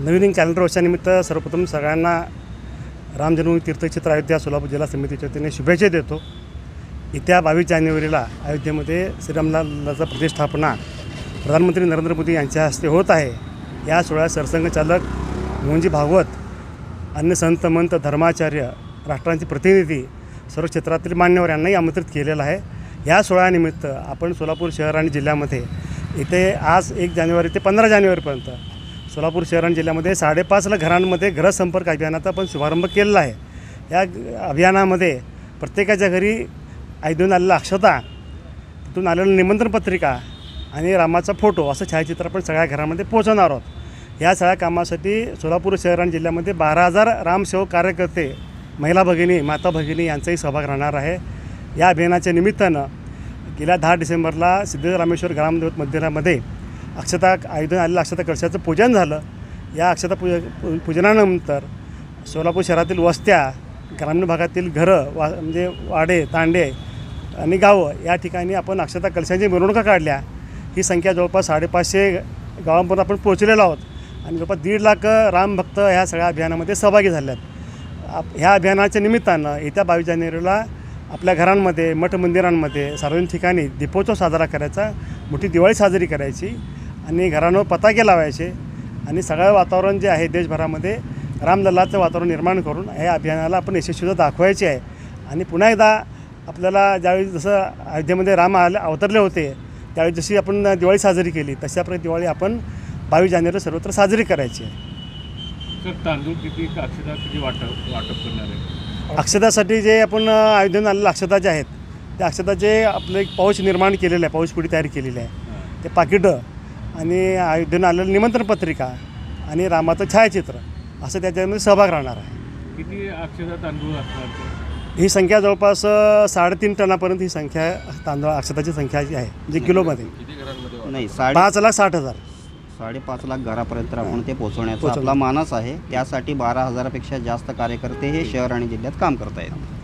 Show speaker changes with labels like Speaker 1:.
Speaker 1: नवीन calendar वर्षानिमित्त सर्वप्रथम सगळ्यांना राम जन्मभूमी तीर्थक्षेत्र अयोध्या सोलापूर जिल्हा समितीच्या वतीने शुभेच्छा देतो. येत्या बावीस जानेवारीला अयोध्येमध्ये श्रीरामलालाचा प्रतिष्ठापना प्रधानमंत्री नरेंद्र मोदी यांच्या हस्ते होत आहे. या सोहळ्यात सरसंघचालक मोहनजी भागवत अन्य संत मंत धर्माचार्य राष्ट्रांचे प्रतिनिधी सर्व क्षेत्रातील मान्यवर यांनाही आमंत्रित केलेलं आहे. या सोहळ्यानिमित्त आपण सोलापूर शहर आणि जिल्ह्यामध्ये इथे आज एक जानेवारी ते पंधरा जानेवारीपर्यंत. सोलापूर शहर आणि जिल्ह्यामध्ये साडेपाच लाख घरांमध्ये घरसंपर्क अभियानाचा पण शुभारंभ केलेला आहे. या अभियानामध्ये प्रत्येकाच्या घरी ऐदून आलेला अक्षता तिथून आलेलं निमंत्रण पत्रिका आणि रामाचा फोटो असं छायाचित्र आपण सगळ्या घरामध्ये पोहोचवणार आहोत. या सगळ्या कामासाठी सोलापूर शहर आणि जिल्ह्यामध्ये बारा हजार रामसेवक कार्यकर्ते महिला भगिनी माता भगिनी यांचाही सहभाग राहणार आहे. या अभियानाच्या निमित्तानं गेल्या दहा डिसेंबरला सिद्धरामेश्वर रामेश्वर ग्रामदेवत मंदिरामध्ये अक्षता आयुधन आलेलं अक्षता कलशाचं पूजन झालं. या अक्षता पूज पू- पूजनानंतर सोलापूर शहरातील वस्त्या ग्रामीण भागातील घरं वा म्हणजे वाडे तांडे आणि गावं या ठिकाणी आपण अक्षता कलशांची मिरवणुका काढल्या. ही संख्या जवळपास साडेपाचशे गावांपर्यंत आपण पोहोचलेलो आहोत आणि जवळपास दीड लाख रामभक्त ह्या सगळ्या अभियानामध्ये सहभागी झाल्यात आहेत आप ह्या अभियानाच्या निमित्तानं येत्या बावीस जानेवारीला आपल्या घरांमध्ये मठ मंदिरांमध्ये सार्वजनिक ठिकाणी दीपोत्सव साजरा करायचा मोठी दिवाळी साजरी करायची. आणि घरांवर पताके लावायचे आणि सगळं वातावरण जे आहे देशभरामध्ये रामलल्लाचं वातावरण निर्माण करून या अभियानाला आपण यशस्वीता दाखवायची आहे. आणि पुन्हा एकदा आपल्याला ज्यावेळी जसं अयोध्येमध्ये राम आले अवतरले होते त्यावेळी जशी आपण दिवाळी साजरी केली तशा प्रकारे दिवाळी आपण बावीस जानेवारी सर्वत्र साजरी करायची आहे.
Speaker 2: सर तांदूळ किती अक्षता किती वाटप वाटप करणार आहे?
Speaker 1: अक्षतासाठी जे आपण अयोध्येत आलेल्या अक्षता ज्या आहेत त्या अक्षताचे आपलं एक पाऊच निर्माण केलेलं आहे पाऊच पुढी तयार केलेली आहे. ते पाकिटं आणि अयोध्येनं आलेलं निमंत्रण पत्रिका आणि रामाचं छायाचित्र असं त्याच्यामध्ये सहभाग राहणार आहे.
Speaker 2: किती अक्षता तांदूळ असणार?
Speaker 1: ही संख्या जवळपास साडेतीन टनापर्यंत ही संख्या तांदूळ अक्षताची संख्या जी आहे म्हणजे किलोमध्ये.
Speaker 3: नाही साडे
Speaker 1: पाच लाख साठ हजार.
Speaker 3: साडेपाच लाख घरापर्यंत आपण ते पोहोचवण्याचा आपला मानस आहे. त्यासाठी बारा हजारापेक्षा जास्त कार्यकर्ते हे शहर आणि जिल्ह्यात काम करत आहेत